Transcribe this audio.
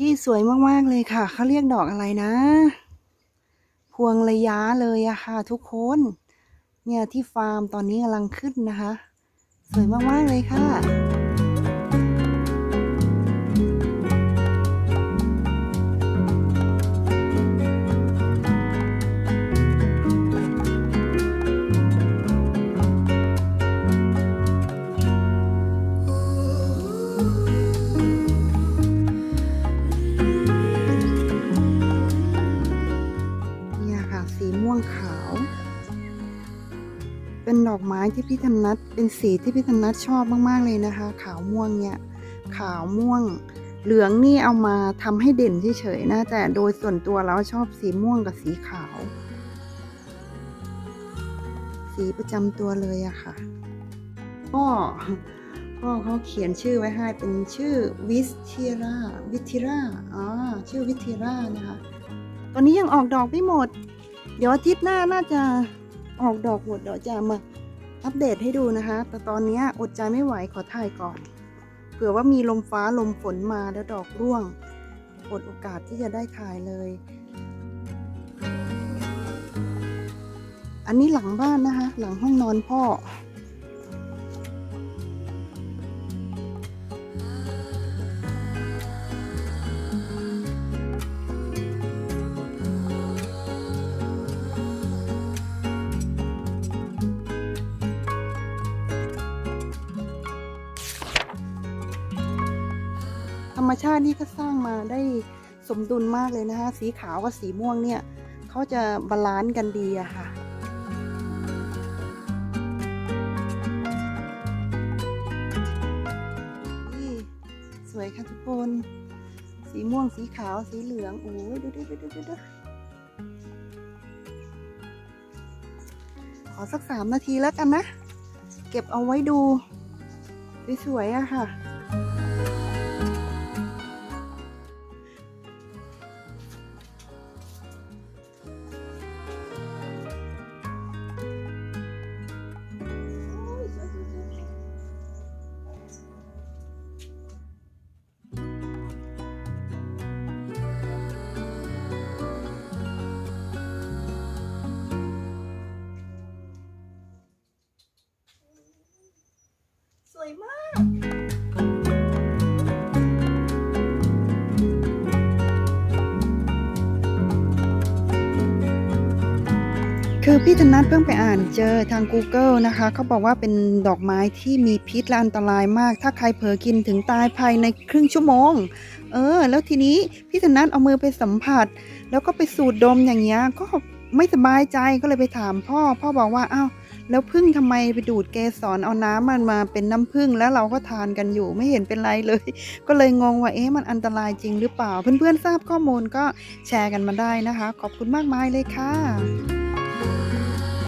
ที่สวยมากๆเลยค่ะ เขาเรียกดอกอะไรนะ พวงระยะเลยอะค่ะ ทุกคน เนี่ยที่ฟาร์มตอนนี้กำลังขึ้นนะคะ สวยมากๆเลยค่ะ เป็นดอกไม้ที่พี่ธนัทเป็นสีที่พี่ธนัทชอบมากๆเลยนะคะ ขาวม่วงเนี่ยขาวม่วง เหลืองนี่เอามาทำให้เด่นเฉยๆนะแต่โดยส่วนตัวแล้วชอบสีม่วงกับสีขาว สีประจำตัวเลยอะค่ะพ่อพ่อเขาเขียนชื่อไว้ให้เป็นชื่อวิสเทียราวิทิราอ๋อชื่อวิทิรานะคะตอนนี้ยังออกดอกไม่หมด เดี๋ยวอาทิตย์หน้าน่าจะ ออกดอกหมดเดี๋ยวจะมาอัปเดตให้ดูนะคะ แต่ตอนนี้อดใจไม่ไหวขอถ่ายก่อน เผื่อว่ามีลมฟ้าลมฝนมาแล้วดอกร่วง อดโอกาสที่จะได้ถ่ายเลย อันนี้หลังบ้านนะคะ หลังห้องนอนพ่อ ธรรมชาตินี่ก็สร้างมาได้สมดุลมากเลยนะคะ สีขาวกับสีม่วงเนี่ยเขาจะบาลานซ์กันดีอะค่ะนี่สวยค่ะทุกคน สีม่วงสีขาวสีเหลืองโอ้ยดูดูดูดูดูดขอสักสามนาทีแล้วกันนะ เก็บเอาไว้ดู สวยๆอะค่ะ วยมาก คือพี่ธนัทเพิ่งไปอ่านเจอทาง Google นะคะเขาบอกว่าเป็นดอกไม้ที่มีพิษและอันตรายมาก ถ้าใครเผลอกินถึงตายภายในครึ่งชั่วโมง เออ แล้วทีนี้พี่ธนัทเอามือไปสัมผัส แล้วก็ไปสูดดมอย่างเงี้ยก็ไม่สบายใจก็เลยไปถามพ่อ พ่อบอกว่าอ้าว แล้วพึ่งทำไมไปดูดเกสรเอาน้ำมันมาเป็นน้ำพึ่งแล้วเราก็ทานกันอยู่ไม่เห็นเป็นไรเลย ก็เลยงงว่าเอ๊ะมันอันตรายจริงหรือเปล่า เพื่อนๆทราบข้อมูลก็แชร์กันมาได้นะคะ ขอบคุณมากมายเลยค่ะ